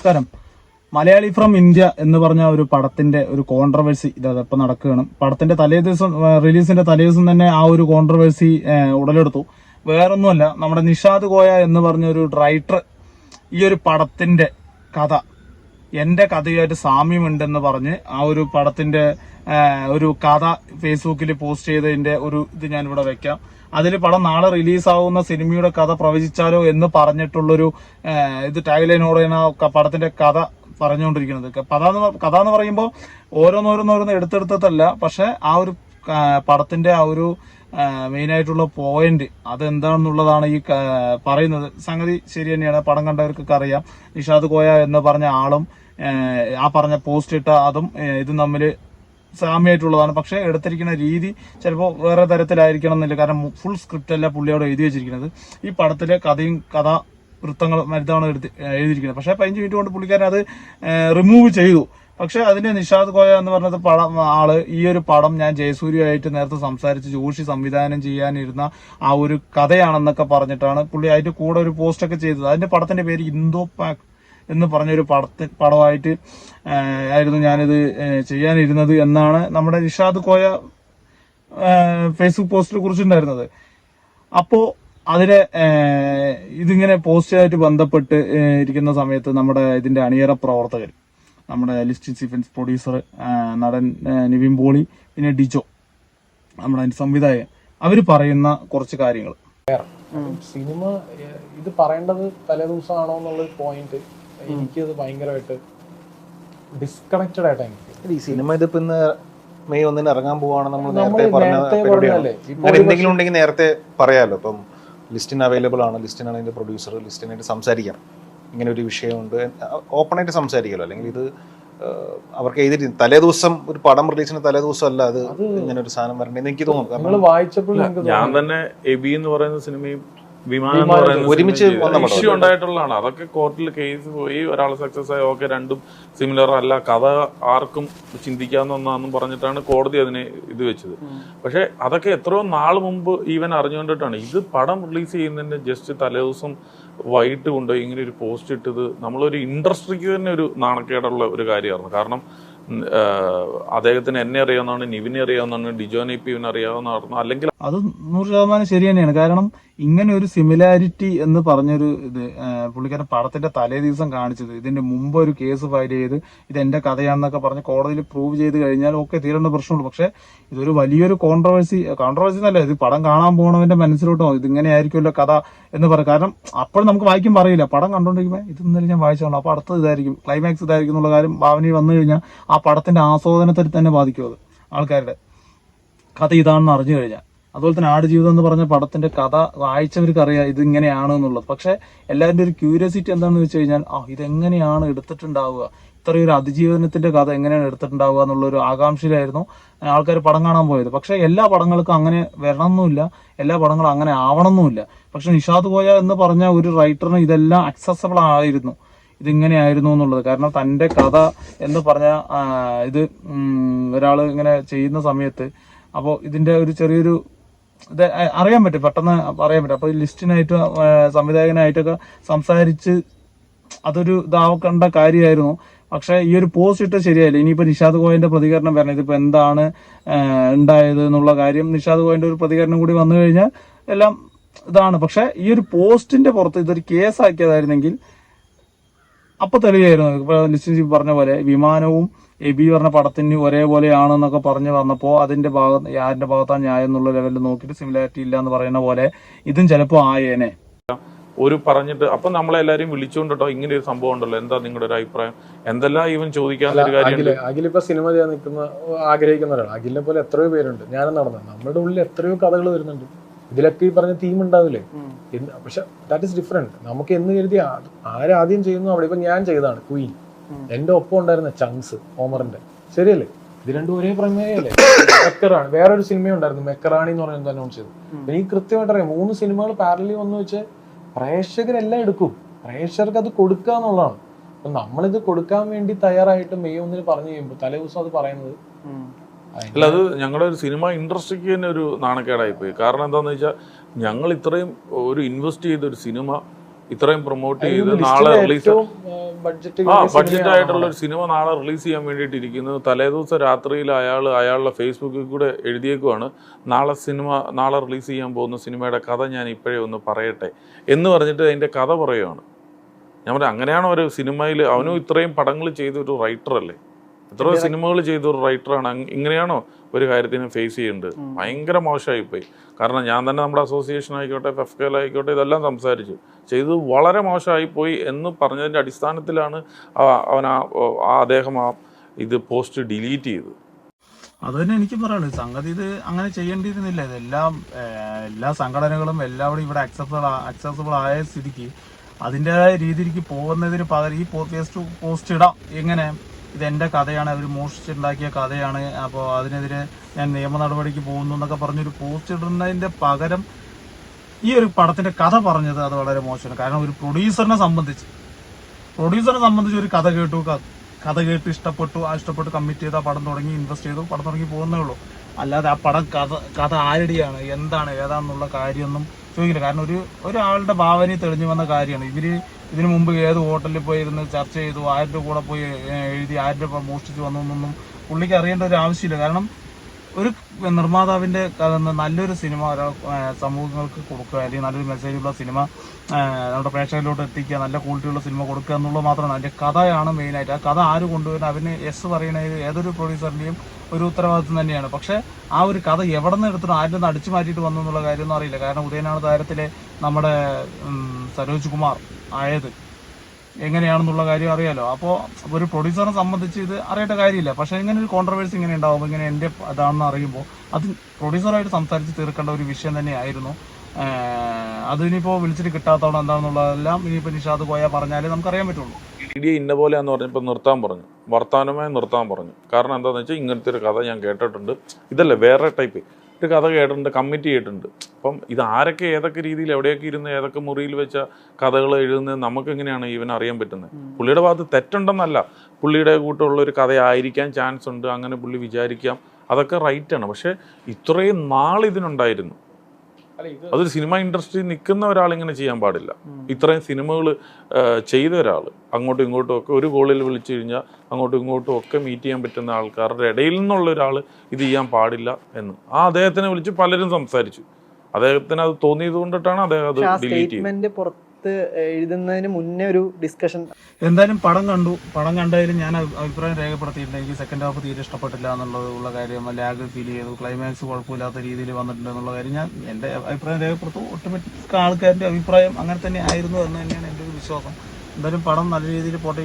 നമസ്കാരം. Malayali from India എന്ന് പറഞ്ഞ ഒരു പടത്തിന്റെ ഒരു കോൺട്രവേഴ്സി ഇപ്പൊ നടക്കുകയാണ്. പടത്തിന്റെ തലേ ദിവസം റിലീസിന്റെ തലേ ദിവസം തന്നെ ആ ഒരു കോൺട്രവേഴ്സി ഉടലെടുത്തു. വേറൊന്നുമല്ല നമ്മുടെ നിഷാദ് കോയ എന്ന് പറഞ്ഞ ഒരു റൈറ്റർ ഈ ഒരു പടത്തിന്റെ കഥ എന്റെ കഥയായിട്ട് സാമ്യമുണ്ടെന്ന് പറഞ്ഞ് ആ ഒരു പടത്തിന്റെ ഒരു കഥ ഫേസ്ബുക്കിൽ പോസ്റ്റ് ചെയ്തതിന്റെ ഒരു ഇത് ഞാനിവിടെ വെക്കാം. അതിൽ പടം നാളെ റിലീസാവുന്ന സിനിമയുടെ കഥ പ്രവചിച്ചാലോ എന്ന് പറഞ്ഞിട്ടുള്ളൊരു ഇത് ക- പടത്തിന്റെ കഥ പറഞ്ഞുകൊണ്ടിരിക്കുന്നത്. കഥ എന്ന് കഥ എന്ന് പറയുമ്പോൾ ഓരോന്നോരോന്നോരോന്ന് എടുത്തെടുത്തതല്ല പക്ഷെ ആ ഒരു പടത്തിന്റെ ആ ഒരു മെയിൻ ആയിട്ടുള്ള പോയിന്റ് അതെന്താണെന്നുള്ളതാണ് ഈ പറയുന്നത്. സംഗതി ശരി തന്നെയാണ്. പടം കണ്ടവർക്കൊക്കെ അറിയാം. നിഷാദ് കോയ എന്ന് പറഞ്ഞ ആളും ആ പറഞ്ഞ പോസ്റ്റ് ഇട്ട അതും ഇതും തമ്മിൽ സാമ്യമായിട്ടുള്ളതാണ്. പക്ഷെ എടുത്തിരിക്കുന്ന രീതി ചിലപ്പോൾ വേറെ തരത്തിലായിരിക്കണം എന്നില്ല. കാരണം ഫുൾ സ്ക്രിപ്റ്റ് അല്ല പുള്ളിയോട് എഴുതി വെച്ചിരിക്കുന്നത്. ഈ പടത്തിലെ കഥയും കഥ വൃത്തങ്ങൾ മരുത്താണ് എടുത്ത് എഴുതിയിരിക്കുന്നത്. പക്ഷേ പതിനഞ്ച് മിനിറ്റ് കൊണ്ട് പുള്ളിക്കാരൻ അത് റിമൂവ് ചെയ്തു. പക്ഷേ അതിന് നിഷാദ് കോയ എന്ന് പറഞ്ഞത് പടം ആൾ ഈ ഒരു പടം ഞാൻ ജയസൂര്യയായിട്ട് നേരത്തെ സംസാരിച്ച് ജോഷി സംവിധാനം ചെയ്യാനിരുന്ന ആ ഒരു കഥയാണെന്നൊക്കെ പറഞ്ഞിട്ടാണ് പുള്ളി അതിന്റെ കൂടെ ഒരു പോസ്റ്റൊക്കെ ചെയ്തത്. അതിന്റെ പടത്തിന്റെ പേര് ഇന്തോ പാക് എന്ന് പറഞ്ഞൊരു പടത്തി പടമായിട്ട് ആയിരുന്നു ഞാനിത് ചെയ്യാനിരുന്നത് എന്നാണ് നമ്മുടെ നിഷാദ് കോയ ഫേസ്ബുക്ക് പോസ്റ്റിൽ കുറിച്ചിട്ടുണ്ടായിരുന്നത്. അപ്പോൾ അതിനെ ഇതിങ്ങനെ പോസ്റ്റുമായിട്ട് ബന്ധപ്പെട്ട് ഇരിക്കുന്ന സമയത്ത് നമ്മുടെ ഇതിന്റെ അണിയറ പ്രവർത്തകർ നമ്മുടെ ലിസ്റ്റിൻ സിഫൻസ് പ്രൊഡ്യൂസർ നടൻ നിവിൻ പോളി പിന്നെ ഡിജോ നമ്മുടെ സംവിധായകൻ അവർ പറയുന്ന കുറച്ച് കാര്യങ്ങൾ സിനിമ ഇത് പറയേണ്ടത് തലേദിവസമാണോ എന്നുള്ള പോയിന്റ് എനിക്കത് ഭയങ്കരമായിട്ട് ഡിസ്കണക്റ്റഡ് ആയിട്ടാണ് എനിക്ക്. ഈ സിനിമ ഇതിപ്പോ ഇന്ന് മെയ് ഒന്നിന് ഇറങ്ങാൻ പോവാണ് നമ്മൾ നേരത്തെ പറഞ്ഞ എന്തെങ്കിലും ഉണ്ടെങ്കിൽ നേരത്തെ പറയാലോ. ഇപ്പം ലിസ്റ്റിന് അവൈലബിൾ ആണ്. ലിസ്റ്റിനാണ് അതിന്റെ പ്രൊഡ്യൂസർ ലിസ്റ്റിനായിട്ട് സംസാരിക്കാം. ഇങ്ങനെ ഒരു വിഷയമുണ്ട്. ഓപ്പൺ ആയിട്ട് സംസാരിക്കാലോ. അല്ലെങ്കിൽ ഇത് അവർക്ക് എഴുതി തലേ ദിവസം ഒരു പടം റിലീസിന് തലേ ദിവസം അല്ല അത് ഇങ്ങനെ ഒരു സാധനം വരണ്ടെന്ന് എനിക്ക് തോന്നുന്നു. ഞാൻ തന്നെ എബി എന്ന് പറയുന്ന സിനിമയും ഒരുമിച്ച്. ഇഷ്യൂ ഉണ്ടായിട്ടുള്ളതാണ്. അതൊക്കെ കോർട്ടിൽ കേസ് പോയി ഒരാൾ സക്സസ് ആയി ഓക്കെ രണ്ടും സിമിലർ അല്ല കഥ ആർക്കും ചിന്തിക്കാവുന്ന ഒന്നാന്നും പറഞ്ഞിട്ടാണ് കോടതി അതിനെ ഇത് വെച്ചത്. പക്ഷെ അതൊക്കെ എത്രയോ നാൾ മുമ്പ് ഈവൻ അറിഞ്ഞുകൊണ്ടിട്ടാണ്. ഇത് പടം റിലീസ് ചെയ്യുന്നതിന്റെ ജസ്റ്റ് തലേദിവസം വൈകിട്ട് കൊണ്ടുപോയി ഇങ്ങനെ ഒരു പോസ്റ്റ് ഇട്ടത് നമ്മളൊരു ഇൻഡസ്ട്രിക്ക് തന്നെ ഒരു നാണക്കേടുള്ള ഒരു കാര്യമായിരുന്നു. കാരണം അദ്ദേഹത്തിന് എന്നെ അറിയാവുന്നതാണ് നിവിനെ അറിയാവുന്നതാണ് ഡിജോനെ പിവിനെ അറിയാവുന്നതാണ് അല്ലെങ്കിൽ അത് നൂറ് ശതമാനം ശരി തന്നെയാണ്. കാരണം ഇങ്ങനെ ഒരു സിമിലാരിറ്റി എന്ന് പറഞ്ഞൊരു ഇത് പുള്ളിക്കാരൻ പടത്തിന്റെ തലേ ദിവസം കാണിച്ചത്. ഇതിന്റെ മുമ്പ് ഒരു കേസ് ഫയൽ ചെയ്ത് ഇത് എന്റെ കഥയാണെന്നൊക്കെ പറഞ്ഞ് കോടതിയിൽ പ്രൂവ് ചെയ്ത് കഴിഞ്ഞാൽ ഓക്കെ തീരേണ്ട പ്രശ്നമുള്ളൂ പക്ഷെ ഇതൊരു വലിയൊരു കോൺട്രവേഴ്സി കോൺട്രവേഴ്സി എന്നല്ല ഇത് പടം കാണാൻ പോകണവന്റെ മനസ്സിലോട്ടോ ഇതിങ്ങനെ ആയിരിക്കുമല്ലോ കഥ എന്ന് പറയും. കാരണം അപ്പോൾ നമുക്ക് വായിക്കും പറയില്ല പടം കണ്ടോണ്ടിരിക്കുമ്പോൾ ഇത് ഇന്നലെ ഞാൻ വായിച്ചോളൂ അപ്പൊ അടുത്തത് ഇതായിരിക്കും. ക്ലൈമാക്സ് ഇതായിരിക്കും എന്നുള്ള കാര്യം ഭാവനയിൽ വന്നു കഴിഞ്ഞാൽ ആ പടത്തിന്റെ ആസ്വാദനത്തിൽ തന്നെ ബാധിക്കും അത് ആൾക്കാരുടെ. കഥ ഇതാണെന്ന് അറിഞ്ഞു കഴിഞ്ഞാൽ. അതുപോലെ തന്നെ ആടുജീവിതം എന്ന് പറഞ്ഞ പടത്തിന്റെ കഥ വായിച്ചവർക്ക് അറിയാം ഇത് ഇങ്ങനെയാണ് എന്നുള്ളത്. പക്ഷെ എല്ലാവരുടെ ഒരു ക്യൂരിയോസിറ്റി എന്താണെന്ന് വെച്ച് കഴിഞ്ഞാൽ ആ ഇതെങ്ങനെയാണ് എടുത്തിട്ടുണ്ടാവുക? ഇത്രയും ഒരു അതിജീവനത്തിന്റെ കഥ എങ്ങനെയാണ് എടുത്തിട്ടുണ്ടാവുക എന്നുള്ള ഒരു ആകാംക്ഷയിലായിരുന്നു ആൾക്കാർ പടം കാണാൻ പോയത്. പക്ഷെ എല്ലാ പടങ്ങൾക്കും അങ്ങനെ വരണമെന്നില്ല എല്ലാ പടങ്ങളും അങ്ങനെ ആവണമെന്നുമില്ല. പക്ഷെ നിഷാദ് കോയ എന്ന് പറഞ്ഞ ഒരു റൈറ്ററിന് ഇതെല്ലാം അക്സസബിൾ ആയിരുന്നു. ഇതിങ്ങനെയായിരുന്നു എന്നുള്ളത്. കാരണം തന്റെ കഥ എന്ന് പറഞ്ഞ ഇത് ഒരാൾ ഇങ്ങനെ ചെയ്യുന്ന സമയത്ത് അപ്പോൾ ഇതിന്റെ ഒരു ചെറിയൊരു ഇത് അറിയാൻ പറ്റും പെട്ടെന്ന് അറിയാൻ പറ്റും. അപ്പോൾ ഈ ലിസ്റ്റിനായിട്ട് സംവിധായകനായിട്ടൊക്കെ സംസാരിച്ച് അതൊരു ഇതാവക്കേണ്ട കാര്യമായിരുന്നു. പക്ഷെ ഈ ഒരു പോസ്റ്റ് ഇട്ട് ശരിയായില്ല. ഇനിയിപ്പോ നിഷാദ് ഗോയന്റെ പ്രതികരണം വരണം. ഇതിപ്പോ എന്താണ് ഉണ്ടായത് എന്നുള്ള കാര്യം നിഷാദ് ഗോയന്റെ ഒരു പ്രതികരണം കൂടി വന്നു കഴിഞ്ഞാൽ എല്ലാം ഇതാണ്. പക്ഷെ ഈ ഒരു പോസ്റ്റിന്റെ പുറത്ത് ഇതൊരു കേസാക്കിയതായിരുന്നെങ്കിൽ അപ്പൊ തെളിയായിരുന്നു. ഇപ്പൊ പറഞ്ഞ പോലെ വിമാനവും എബി പറഞ്ഞ പടത്തിന് ഒരേപോലെയാണെന്നൊക്കെ പറഞ്ഞു വന്നപ്പോൾ അതിന്റെ ഭാഗത്ത് ആരുടെ ഭാഗത്താണ് ന്യായം എന്നുള്ള ലെവലിൽ നോക്കിയിട്ട് സിമിലാരിറ്റി ഇല്ല എന്ന് പറയുന്ന പോലെ ഇതും ചിലപ്പോ ആയേനെ. ഒരു പറഞ്ഞിട്ട് അപ്പൊ നമ്മളെല്ലാരും വിളിച്ചുകൊണ്ടോ ഇങ്ങനെ ഒരു സംഭവം ഉണ്ടല്ലോ. എന്താ നിങ്ങളുടെ ഒരു അഭിപ്രായം? എന്തെല്ലാം ഇവൻ ചോദിക്കാൻ ഒരു അഖിലിപ്പോ സിനിമ ചെയ്യാൻ നിൽക്കുന്ന ആഗ്രഹിക്കുന്ന ഒരാൾ അഖിലിനെ പോലെ എത്രയോ പേരുണ്ട്. ഞാനും നടന്നു നമ്മുടെ ഉള്ളിൽ എത്രയോ കഥകൾ വരുന്നുണ്ട്. ഇതിലൊക്കെ ഈ പറഞ്ഞ തീം ഉണ്ടാവില്ലേ? എന്ന് പക്ഷെ ദാറ്റ് ഇസ് ഡിഫറെന്റ് നമുക്ക് എന്ന് കരുതി ആരാദ്യം ചെയ്യുന്നു അവിടെ ഇപ്പൊ ഞാൻ ചെയ്തതാണ് ക്വീൻ എന്റെ ഒപ്പം ഉണ്ടായിരുന്ന ചങ്സ് ഓമറിന്റെ ശരിയല്ലേ? ഇത് രണ്ടും ഒരേ പ്രമേയല്ലേ? മെക്കറാണ്. വേറൊരു സിനിമ ഉണ്ടായിരുന്നു മെക്കറാണി എന്ന് പറയുന്നത് അനൗൺസ് ചെയ്തു എനിക്ക് കൃത്യമായിട്ട് അറിയാം മൂന്ന് സിനിമകൾ പാരലി വന്നു വെച്ച് പ്രേക്ഷകരെല്ലാം എടുക്കും. പ്രേക്ഷകർക്ക് അത് കൊടുക്കുക എന്നുള്ളതാണ്. അപ്പൊ നമ്മളിത് കൊടുക്കാൻ വേണ്ടി തയ്യാറായിട്ട് മെയ് ഒന്നിന് പറഞ്ഞു കഴിയുമ്പോൾ തലേ ദിവസം അത് പറയുന്നത് അല്ല അത് ഞങ്ങളുടെ ഒരു സിനിമ ഇൻഡസ്ട്രിക്ക് തന്നെ ഒരു നാണക്കേടായി പോയി കാരണം എന്താണെന്ന് വെച്ചാൽ ഞങ്ങൾ ഇത്രയും ഒരു ഇൻവെസ്റ്റ് ചെയ്ത ഒരു സിനിമ ഇത്രയും പ്രൊമോട്ട് ചെയ്ത് നാളെ റിലീസ് ആ ബഡ്ജറ്റ് ആയിട്ടുള്ള ഒരു സിനിമ നാളെ റിലീസ് ചെയ്യാൻ വേണ്ടിയിട്ട് ഇരിക്കുന്നത് തലേദിവസം രാത്രിയിൽ അയാൾ അയാളുടെ ഫേസ്ബുക്കിൽ കൂടെ എഴുതിയേക്കുവാണ് നാളെ സിനിമ നാളെ റിലീസ് ചെയ്യാൻ പോകുന്ന സിനിമയുടെ കഥ ഞാൻ ഇപ്പോഴേ ഒന്ന് പറയട്ടെ എന്ന് പറഞ്ഞിട്ട് അതിന്റെ കഥ പറയുകയാണ് ഞാൻ പറയാം അങ്ങനെയാണ് ഒരു സിനിമയിൽ അവനും ഇത്രയും പടങ്ങൾ ചെയ്ത ഒരു റൈറ്റർ അല്ലേ? എത്രയോ സിനിമകൾ ചെയ്ത ഒരു റൈറ്ററാണ് ഇങ്ങനെയാണോ ഒരു കാര്യത്തിന് ഫേസ് ചെയ്യേണ്ടത്? ഭയങ്കര മോശമായി പോയി. കാരണം ഞാൻ തന്നെ നമ്മുടെ അസോസിയേഷൻ ആയിക്കോട്ടെ ഫെഫ്കൽ ആയിക്കോട്ടെ ഇതെല്ലാം സംസാരിച്ചു. ചെയ്തത് വളരെ മോശമായി പോയി എന്ന് പറഞ്ഞതിന്റെ അടിസ്ഥാനത്തിലാണ് അവൻ ആ അദ്ദേഹം ആ ഇത് പോസ്റ്റ് ഡിലീറ്റ് ചെയ്തത്. അത് തന്നെ എനിക്ക് പറയാനുള്ളത് സംഗതി ഇത് അങ്ങനെ ചെയ്യേണ്ടിയിരുന്നില്ല. ഇതെല്ലാം എല്ലാ സംഘടനകളും എല്ലാവരും ഇവിടെ അക്സെപ്റ്റബിൾ അക്സെപ്റ്റബിൾ ആയ സ്ഥിതിക്ക് അതിന്റെതായ രീതിക്ക് പോകുന്നതിന് പകരം ഈ പോസ്റ്റ് പോസ്റ്റ് ഇടാം. എങ്ങനെ? ഇത് എന്റെ കഥയാണ് അവർ മോഷ്ടിച്ചുണ്ടാക്കിയ കഥയാണ്. അപ്പോൾ അതിനെതിരെ ഞാൻ നിയമ നടപടിക്ക് പോകുന്നു എന്നൊക്കെ പറഞ്ഞൊരു പോസ്റ്റ് ഇടുന്നതിന്റെ പകരം ഈ ഒരു പടത്തിന്റെ കഥ പറഞ്ഞത് അത് വളരെ മോശമാണ്. കാരണം ഒരു പ്രൊഡ്യൂസറിനെ സംബന്ധിച്ച് പ്രൊഡ്യൂസറിനെ സംബന്ധിച്ച് ഒരു കഥ കേട്ടു. കഥ കേട്ട് ഇഷ്ടപ്പെട്ടു. ആ ഇഷ്ടപ്പെട്ട് കമ്മിറ്റ് ചെയ്ത് ആ പടം തുടങ്ങി ഇൻവെസ്റ്റ് ചെയ്തു പടം തുടങ്ങി പോകുന്നേ ഉള്ളൂ. അല്ലാതെ ആ പടം കഥ കഥ ആരുടെയാണ് എന്താണ് ഏതാണെന്നുള്ള കാര്യമൊന്നും ചോദിക്കില്ല. കാരണം ഒരു ഒരാളുടെ ഭാവനയിൽ തെളിഞ്ഞു വന്ന കാര്യമാണ്. ഇവർ ഇതിനു മുമ്പ് ഏത് ഹോട്ടലിൽ പോയി ഇരുന്ന് ചർച്ച ചെയ്തു ആരുടെ കൂടെ പോയി എഴുതി ആരുടെ മോഷ്ടിച്ചു വന്നു എന്നൊന്നും പുള്ളിക്ക് അറിയേണ്ട ഒരു ആവശ്യമില്ല. കാരണം ഒരു നിർമ്മാതാവിന്റെ നല്ലൊരു സിനിമ സമൂഹങ്ങൾക്ക് കൊടുക്കുക അല്ലെങ്കിൽ നല്ലൊരു മെസ്സേജുള്ള സിനിമ നമ്മുടെ പ്രേക്ഷകരിലോട്ട് എത്തിക്കുക നല്ല ക്വാളിറ്റിയുള്ള സിനിമ കൊടുക്കുക എന്നുള്ളത് മാത്രമാണ്. അതിന്റെ കഥയാണ് മെയിൻ ആയിട്ട്. ആ കഥ ആര് കൊണ്ടുവരുന്നത് അവന് എസ് പറയണത് ഏതൊരു പ്രൊഡ്യൂസറിന്റെയും ഒരു ഉത്തരവാദിത്വം തന്നെയാണ്. പക്ഷെ ആ ഒരു കഥ എവിടെ നിന്ന് എടുത്തിട്ട് ആരിൽ നിന്ന് അടിച്ചു മാറ്റിയിട്ട് വന്നു എന്നുള്ള കാര്യമൊന്നും അറിയില്ല. കാരണം ഉദയനാണ് താരത്തിലെ നമ്മുടെ സരോജ് കുമാർ ആയത്. എങ്ങനെയാണെന്നുള്ള കാര്യം അറിയാലോ. അപ്പോൾ ഒരു പ്രൊഡ്യൂസറിനെ സംബന്ധിച്ച് ഇത് അറിയേണ്ട കാര്യമില്ല. പക്ഷേ ഇങ്ങനെ ഒരു കോൺട്രവേഴ്സി ഇങ്ങനെ ഉണ്ടാവും ഇങ്ങനെ എന്റെ അതാണെന്ന് അറിയുമ്പോൾ അത് പ്രൊഡ്യൂസറായിട്ട് സംസാരിച്ച് തീർക്കേണ്ട ഒരു വിഷയം തന്നെയായിരുന്നു. അത് അതിനിപ്പോൾ വിളിച്ചിട്ട് കിട്ടാത്തവണ എന്താണെന്നുള്ളതെല്ലാം ഇനിയിപ്പോൾ നിഷാദ് പോയാൽ പറഞ്ഞാലേ നമുക്കറിയാൻ പറ്റുള്ളൂ. ഇടിയെ ഇന്ന പോലെ എന്ന് പറഞ്ഞപ്പോൾ നിർത്താൻ പറഞ്ഞു. വർത്താനമായി നിർത്താൻ പറഞ്ഞു. കാരണം എന്താണെന്ന് വെച്ചാൽ ഇങ്ങനത്തെ ഒരു കഥ ഞാൻ കേട്ടിട്ടുണ്ട്. ഇതല്ലേ വേറെ ടൈപ്പ് ഒരു കഥ കേട്ടിട്ടുണ്ട് കമ്മിറ്റ് ചെയ്തിട്ടുണ്ട്. അപ്പം ഇത് ആരൊക്കെ ഏതൊക്കെ രീതിയിൽ എവിടെയൊക്കെ ഇരുന്ന് ഏതൊക്കെ മുറിയിൽ വെച്ച കഥകൾ എഴുതുന്നത് നമുക്ക് എങ്ങനെയാണ് ഇവൻ അറിയാൻ പറ്റുന്നത്? പുള്ളിയുടെ ഭാഗത്ത് തെറ്റുണ്ടെന്നല്ല. പുള്ളിയുടെ കൂട്ടുള്ള ഒരു കഥയായിരിക്കാൻ ചാൻസ് ഉണ്ട്. അങ്ങനെ പുള്ളി വിചാരിക്കാം. അതൊക്കെ റൈറ്റാണ് പക്ഷേ ഇത്രയും ഇത് അതൊരു സിനിമ ഇൻഡസ്ട്രി നിൽക്കുന്ന ഒരാൾ ഇങ്ങനെ ചെയ്യാൻ പാടില്ല. ഇത്രയും സിനിമകൾ ചെയ്ത ഒരാൾ അങ്ങോട്ടും ഇങ്ങോട്ടും ഒക്കെ ഒരു കോളിൽ വിളിച്ചു കഴിഞ്ഞാൽ അങ്ങോട്ടും ഇങ്ങോട്ടും ഒക്കെ മീറ്റ് ചെയ്യാൻ പറ്റുന്ന ആൾക്കാരുടെ ഇടയിൽ നിന്നുള്ള ഒരാൾ ഇത് ചെയ്യാൻ പാടില്ല എന്ന്. ആ അദ്ദേഹത്തിനെ വിളിച്ച് പലരും സംസാരിച്ചു. അദ്ദേഹത്തിന് അത് തോന്നിയത് കൊണ്ടിട്ടാണ് അദ്ദേഹം അത് ഡിലീറ്റ് ചെയ്തത്. സ്റ്റേറ്റ്മെന്റ് എഴുതുന്നതിന് മുന്നേ ഒരു ഡിസ്കഷൻ എന്തായാലും പടം കണ്ടു. പടം കണ്ടതിൽ ഞാൻ അഭിപ്രായം രേഖപ്പെടുത്തിയിട്ടുണ്ട്. എനിക്ക് സെക്കൻഡ് ഹാഫ് തീരെ ഇഷ്ടപ്പെട്ടില്ല എന്നുള്ളത് ഉള്ള കാര്യം ലാഗ് ഫീൽ ചെയ്തു. ക്ലൈമാക്സ് കുഴപ്പമില്ലാത്ത രീതിയിൽ വന്നിട്ടുണ്ട് എന്നുള്ള കാര്യം ഞാൻ എന്റെ അഭിപ്രായം രേഖപ്പെടുത്തു. ഒട്ടുമിക്ക ആൾക്കാരുടെ അഭിപ്രായം അങ്ങനെ തന്നെ ആയിരുന്നു എന്ന് തന്നെയാണ് എന്റെ ഒരു വിശ്വാസം. എന്തായാലും പടം നല്ല രീതിയിൽ പോട്ടെ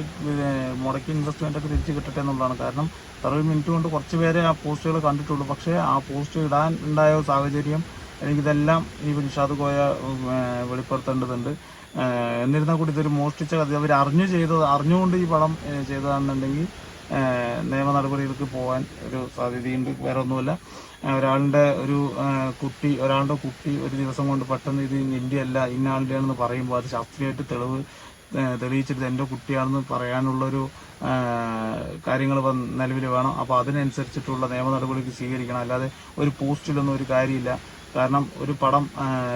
മുടക്കി ഇൻവെസ്റ്റ്മെന്റ് ഒക്കെ തിരിച്ചു കിട്ടട്ടെ എന്നുള്ളതാണ്. കാരണം അറുപത് മിനിറ്റ് കൊണ്ട് കുറച്ച് പേരെ ആ പോസ്റ്റുകൾ കണ്ടിട്ടുള്ളൂ. പക്ഷേ ആ പോസ്റ്റ് ഇടാൻ ഉണ്ടായ സാഹചര്യം എനിക്കിതെല്ലാം ഈ നിഷാദ് കോയ വെളിപ്പെടുത്തേണ്ടതുണ്ട്. എന്നിരുന്നാൽ കൂടി ഇതൊരു മോഷ്ടിച്ച കഥ അവർ അറിഞ്ഞു ചെയ്തത് അറിഞ്ഞുകൊണ്ട് ഈ പടം ചെയ്തതാണെന്നുണ്ടെങ്കിൽ നിയമ നടപടികൾക്ക് പോകാൻ ഒരു സാധ്യതയുണ്ട്. വേറെ ഒന്നുമില്ല. ഒരാളുടെ ഒരു കുട്ടി ഒരാളുടെ കുട്ടി ഒരു ദിവസം കൊണ്ട് പെട്ടെന്ന് ഇത് നിന്റെ അല്ല ഇന്ന ആളുടെയാണെന്ന് പറയുമ്പോൾ അത് ശാസ്ത്രീയമായിട്ട് തെളിവ് തെളിയിച്ചിട്ട് എന്റെ കുട്ടിയാണെന്ന് പറയാനുള്ളൊരു കാര്യങ്ങൾ നിലവിൽ വേണം. അപ്പോൾ അതിനനുസരിച്ചിട്ടുള്ള നിയമ നടപടികൾ സ്വീകരിക്കണം. അല്ലാതെ ഒരു പോസ്റ്റിലൊന്നും ഒരു കാര്യമില്ല. കാരണം ഒരു പടം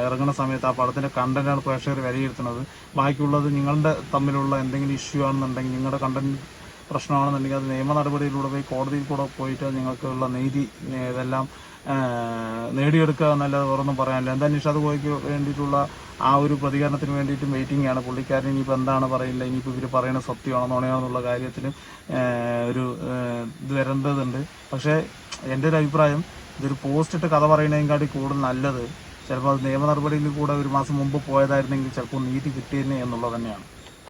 ഇറങ്ങുന്ന സമയത്ത് ആ പടത്തിന്റെ കണ്ടന്റാണ് പ്രേക്ഷകർ വിലയിരുത്തുന്നത്. ബാക്കിയുള്ളത് നിങ്ങളുടെ തമ്മിലുള്ള എന്തെങ്കിലും ഇഷ്യൂ ആണെന്നുണ്ടെങ്കിൽ നിങ്ങളുടെ കണ്ടന്റ് പ്രശ്നമാണെന്നുണ്ടെങ്കിൽ അത് നിയമ നടപടിയിലൂടെ പോയി കോടതിയിൽ കൂടെ പോയിട്ട് നിങ്ങൾക്കുള്ള നീതി ഇതെല്ലാം നേടിയെടുക്കുക എന്നല്ലാതെ വേറൊന്നും പറയാനില്ല. എന്താ നിഷാദ് ഗോയ്ക്ക് വേണ്ടിയിട്ടുള്ള ആ ഒരു പ്രതികരണത്തിന് വേണ്ടിയിട്ട് വെയിറ്റിംഗ് ആണ്. പുള്ളിക്കാരൻ ഇനിയിപ്പോൾ എന്താണ് പറയില്ല ഇനിയിപ്പോൾ ഇവർ പറയുന്ന സത്യമാണോ നുണയാണോ എന്നുള്ള കാര്യത്തിൽ ഒരു ഇത് വരേണ്ടതുണ്ട്. പക്ഷേ എന്റെ ഒരു അഭിപ്രായം ഇതൊരു പോസ്റ്റ് ഇട്ട് കഥ പറയുന്നതിനെക്കാട്ടി കൂടുതൽ നല്ലത്. ചിലപ്പോൾ അത് നിയമ നടപടിയിൽ കൂടെ ഒരു മാസം മുമ്പ് പോയതായിരുന്നെങ്കിൽ ചിലപ്പോൾ നീതി കിട്ടിയിരുന്നേ എന്നുള്ളത് തന്നെയാണ്.